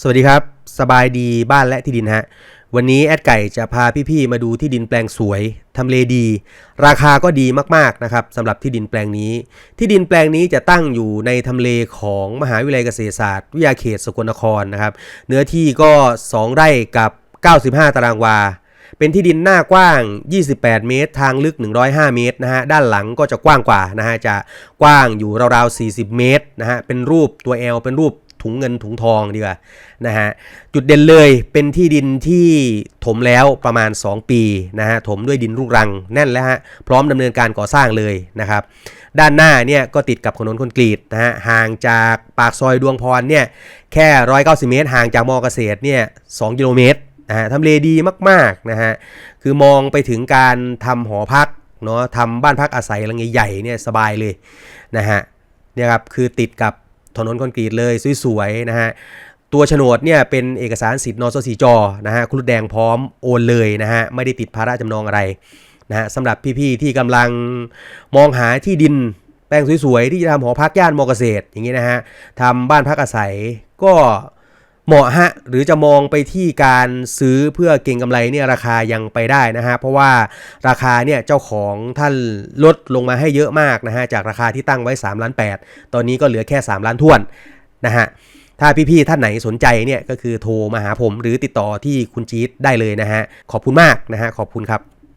สวัสดีครับ สบายดีบ้านและที่ดินฮะ วันนี้แอดไก่จะพาพี่ๆมาดูที่ดินแปลงสวยทำเลดี ราคาก็ดีมากๆนะครับสำหรับที่ดินแปลงนี้ ที่ดินแปลงนี้จะตั้งอยู่ในทำเลของมหาวิทยาลัยเกษตรศาสตร์ วิทยาเขตสกลนครนะครับ เนื้อที่ก็ 2 ไร่กับ 95 ตารางวา เป็นที่ดินหน้ากว้าง 28 เมตร ทางลึก 105 เมตรนะฮะด้านหลังก็จะกว้างกว่านะฮะจะกว้างอยู่ราวๆ 40 เมตรนะฮะเป็นรูปตัว L เป็นรูป ถุงเงินถุงทองดีกว่านะฮะจุดเด่นเลยเป็นที่ดินที่ถมแล้วประมาณ 2 ปีนะฮะถมด้วยดินลูกรังแน่นแล้วฮะพร้อมดำเนินการก่อสร้างเลยนะครับด้านหน้าเนี่ยก็ติดกับถนนคอนกรีตนะฮะห่างจากปากซอยดวงพรเนี่ยแค่ 190 เมตร ห่างจากมอเกษตรเนี่ย2กิโลเมตรนะฮะทำเลดีมากๆนะฮะคือมองไปถึงการทำหอพักเนาะทำบ้านพักอาศัยหลังใหญ่ๆเนี่ยสบายเลยนะฮะเนี่ยครับคือติดกับ ถนนคอนกรีตเลยสวยๆนะฮะตัวโฉนดเนี่ยเป็นเอกสารสิทธิ์นสสีจอนะฮะครุฑแดงพร้อมโอนเลยนะฮะไม่ได้ติดภาระจำนองอะไรนะฮะสำหรับพี่ๆที่กำลังมองหาที่ดินแปลงสวยๆ ที่จะทำหอพักย่านมอเกษตรอย่างนี้นะฮะทำบ้านพักอาศัยก็ เหมาะฮะหรือจะมองไปที่การซื้อเพื่อเก็งกำไรเนี่ยราคายังไปได้นะฮะเพราะว่าราคาเนี่ยเจ้าของท่านลดลงมาให้เยอะมากนะฮะจากราคาที่ตั้งไว้3ล้าน8ตอนนี้ก็เหลือแค่ 3 ล้านท้วนนะฮะถ้าพี่ๆท่านไหนสนใจเนี่ยก็คือโทรมาหาผมหรือติดต่อที่คุณจี๊ดได้เลยนะฮะขอบคุณมากนะฮะขอบคุณครับ